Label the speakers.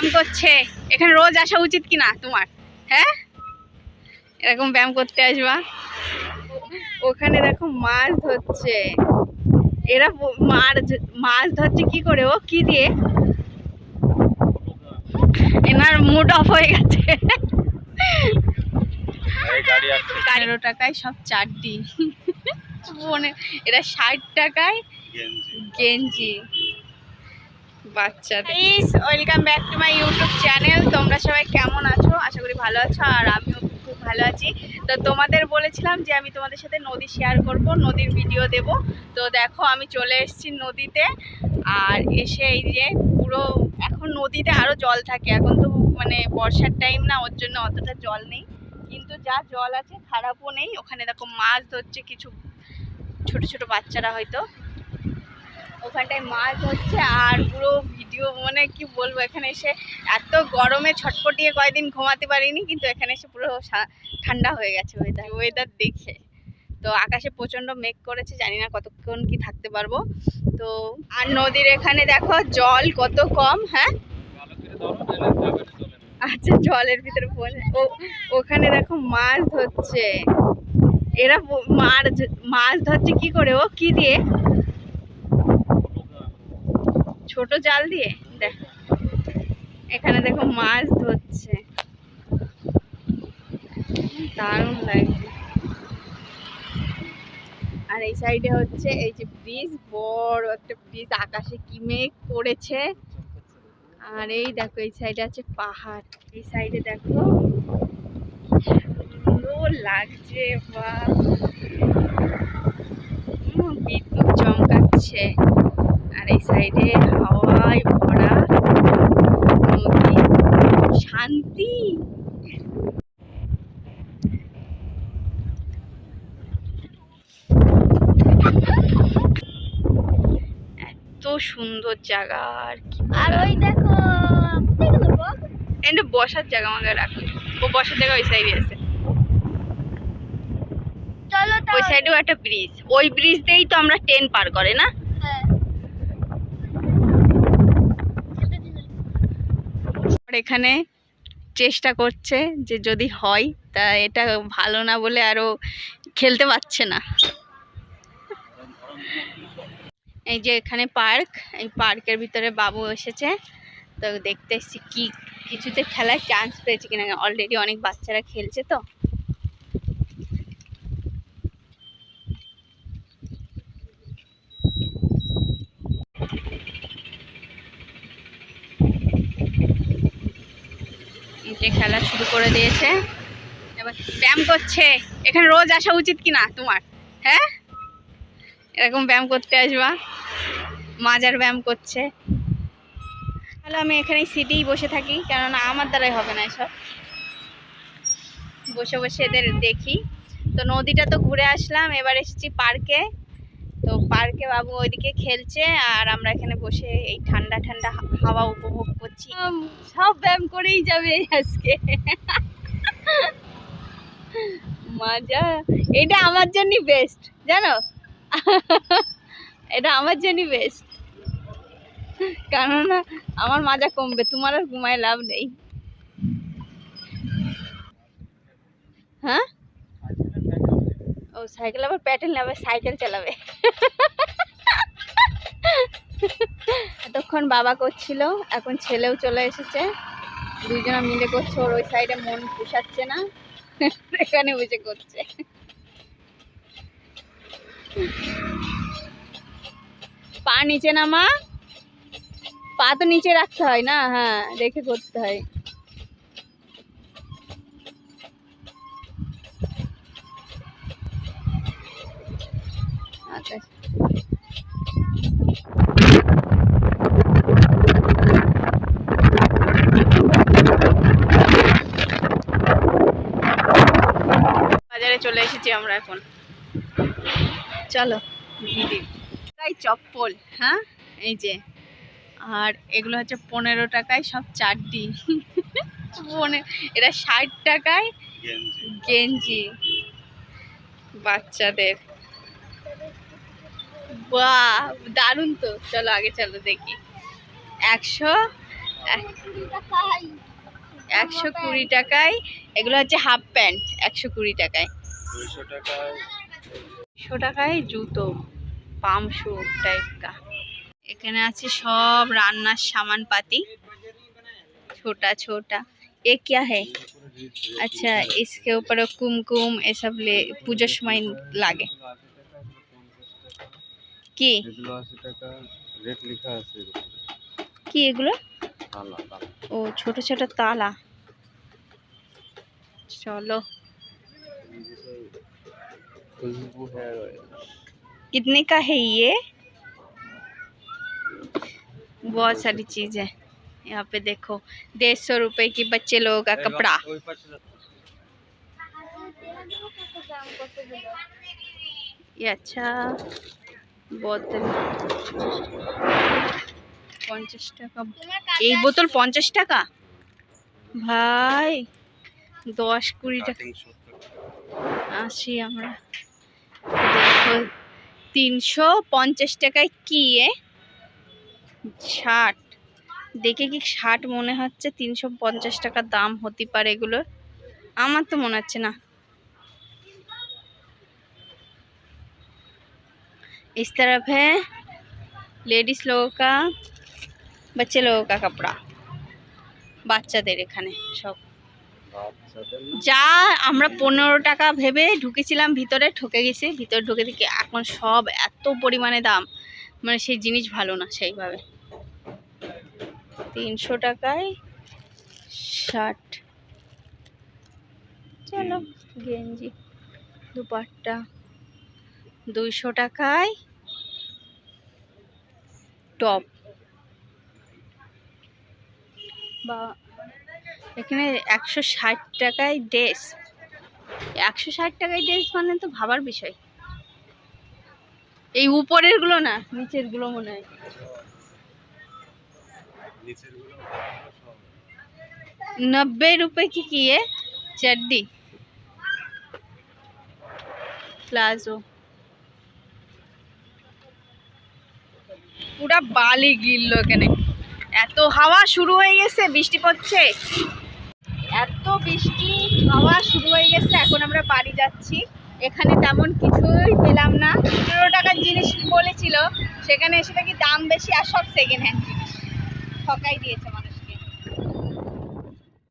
Speaker 1: ব্যায়াম করছে। এখানে রোজ আসা উচিত কি না তোমার? হ্যাঁ? এরকম ব্যায়াম করতে আসবা। ওখানে দেখো মাছ ধরছে। এরা মার মাছ ধরছে কি করে ও? কি দিয়ে? এনার মুড অফ হয়ে গেছে। পনেরো টাকায় সব চারটি। এটা ষাট টাকায়
Speaker 2: গেঞ্জি।
Speaker 1: বাচ্চাদের welcome to my YouTube channel তোমরা সবাই কেমন আছো? আশা করি ভালো আছো, আর আমিও খুব ভালো আছি। তো তোমাদের বলেছিলাম যে আমি তোমাদের সাথে নদী শেয়ার নদীর ভিডিও দেব। তো দেখো, আমি চলে এসেছি নদীতে, আর এসে এই যে পুরো, এখন নদীতে আরও জল থাকে। এখন তো মানে বর্ষার টাইম না, ওর জন্য অতটা জল নেই। কিন্তু যা জল আছে, খারাপও নেই। ওখানে দেখো মাছ ধরছে কিছু ছোট ছোট বাচ্চারা হয়তো। ওখানটায় মাছ হচ্ছে আর পুরো ভিডিও মানে কি বলব, এখানে এসে এত গরমে ছটপটিয়ে কয়েকদিন ঘুমাতে পারিনি, কিন্তু এখানে এসে পুরো ঠান্ডা হয়ে গেছে ওয়েদার ওয়েদার দেখে। তো আকাশে প্রচণ্ড মেঘ করেছে, জানি না কতক্ষণ কি থাকতে পারব। তো, আর নদীর এখানে দেখো জল কত কম হ্যাঁ। আচ্ছা জলের ভিতরে ও, ওখানে দেখো মাছ ধরছে। এরা মার মাছ ধরছে কি করে? ও কি দিয়ে? ছোট জাল দিয়ে, দেখ। এখানে দেখো মাছ ধরছে। দারুণ লাগছে। আর এই সাইডে হচ্ছে এই যে ব্রিজ, বড় একটা ব্রিজ, আকাশে কি মেঘ করেছে। আর এই দেখো, এই সাইডে আছে পাহাড়। এই সাইডে দেখো, সুন্দর লাগছে বা বিদ্যুৎ চমকাচ্ছে। আর এই সাইডে হাওয়ায় ভরা নদী। শান্তি। এত সুন্দর জায়গা আর কি
Speaker 3: আর ওই দেখো?
Speaker 1: এটা বসার জায়গা আমাকে রাখো। ও বসার জায়গা ওই সাইডে আছে। ওই। সাইডেও একটা ব্রিজ ওই ব্রিজ দিয়েই তো আমরা ট্রেন পার করে না
Speaker 3: হ্যাঁ।
Speaker 1: আর এখানে চেষ্টা করছে যে যদি হয়, তা এটা ভালো না বলে আরও খেলতে পারছে না। এই যে এখানে পার্ক, এই পার্কের ভিতরে বাবু এসেছে। তো দেখতে এসছি কি, কিছুতে খেলার চান্স পেয়েছে কিনা অলরেডি অনেক বাচ্চারা খেলছে তো। খেলা শুরু করে দিয়েছে। এবার ব্যায়াম করছে। এখানে রোজ আসা উচিত কি না তোমার? হ্যাঁ? এরকম ব্যায়াম করতে আসবা। মাজার ব্যায়াম করছে। তাহলে আমি এখানে সিটেই বসে থাকি, কেননা আমার দ্বারাই হবে না এসব। বসে বসে এদের দেখি। তো নদীটা তো ঘুরে আসলাম, এবার এসেছি পার্কে। তো পার্কে বাবু ওইদিকে খেলছে আর আমরা এখানে বসে এই ঠান্ডা ঠান্ডা হাওয়া উপভোগ করছি। সব ব্যায়াম করেই যাবে আজকে। মজা। এটা আমার জন্যই বেস্ট জানো? এটা আমার জন্যই বেস্ট কেননা আমার মাজা কমবে, তোমার আর ঘুমায় লাভ নেই। হ্যাঁ? ও, সাইকেল আবার প্যাটেল নেবে সাইকেল চালাবে। এতক্ষণ বাবা করছিল, এখন ছেলেও চলে এসেছে। দুইজনা মিলে করছে, ওর ওই সাইডে মন পোষাচ্ছে না, এখানে বসে করছে। পা নিচে নামা, পা তো নিচে রাখতে হয় না হ্যাঁ রেখে করতে হয় আচ্ছা বাজারে চলে এসেছি আমরা এখন। চলো। দিদি। তাই চপ্পল হ্যাঁ? এই যে। আর এগুলো হচ্ছে পনেরো টাকায় সব চারটি। পনে এটা ষাট টাকায়
Speaker 2: গেঞ্জি।
Speaker 1: গেঞ্জি। বাচ্চাদের। বা দারুণ তো। চলো আগে চলো দেখি। একশো এক- একশো কুড়ি টাকায় এগুলো হচ্ছে হাফ প্যান্ট একশো কুড়ি টাকায়।
Speaker 2: দুইশো টাকায়
Speaker 1: একশো টাকায় জুতো পাম শু টাইপ কা এখানে আছে সব রান্নার সামান পাতি छोटा छोटा ये क्या है अच्छा इसके ऊपर कुमकुम ये सब ले পুজোর সময় লাগে কি
Speaker 2: এগুলো আশি টাকা রেট লেখা আছে
Speaker 1: কি এগুলো
Speaker 2: তালা তালা
Speaker 1: ও ছোট ছোট তালা চলো
Speaker 2: खुशबू हेयर ऑयल
Speaker 1: कितने का है ये बहुत सारी चीज है यहाँ पे देखो डेढ़ सौ रुपए की बच्चे लोगों का कपड़ा
Speaker 3: দাম কতগুলো
Speaker 1: ये अच्छा বোতল পঞ্চাশ টাকা
Speaker 3: তোমার
Speaker 1: এই বোতল পঞ্চাশ টাকা ভাই দশ কুড়ি টাকা আসি আমরা দেখো তিনশো পঞ্চাশ টাকায় কি এ ষাট দেখে কি ষাট মনে হচ্ছে তিনশো পঞ্চাশ টাকা দাম হতে পারে এগুলোর আমার তো মনে হচ্ছে না इस तरफ है लेडीज लोगों का बच्चे लोगों का कपड़ा বাচ্চাদের এখানে সব
Speaker 2: বাচ্চাদের না
Speaker 1: যা আমরা পনেরো টাকা ভেবে ঢুকেছিলাম, ভিতরে ঠকে গেছি, ভিতরে ঢুকে দেখি এখন সব এত পরিমাণে দাম। মানে সেই জিনিস ভালো না সেইভাবে। তিনশো টাকায় ষাট। চলো, গেঞ্জি, দুপাট্টা। দুইশো টাকায় টপ। বা এখানে একশো ষাট টাকায় ড্রেস। একশো ষাট টাকায় ড্রেস মানে তো ভাবার বিষয়। এই উপরেরগুলো না নিচেরগুলো মনে হয়। নব্বই রুপে কি কি এ? চাড্ডি। প্লাজো। পুরা বালি গিললো এখানে। এত হাওয়া শুরু হয়ে গেছে বৃষ্টি পড়ছে। এত বৃষ্টি, হাওয়া শুরু হয়ে গেছে, এখন আমরা বাড়ি যাচ্ছি। এখানে তেমন কিছুই পেলাম না। পনেরো টাকার জিনিস বলেছিল, সেখানে এসে দেখি দাম বেশি আর সব সেকেন্ড হ্যান্ড জিনিস। ঠকাই দিয়েছে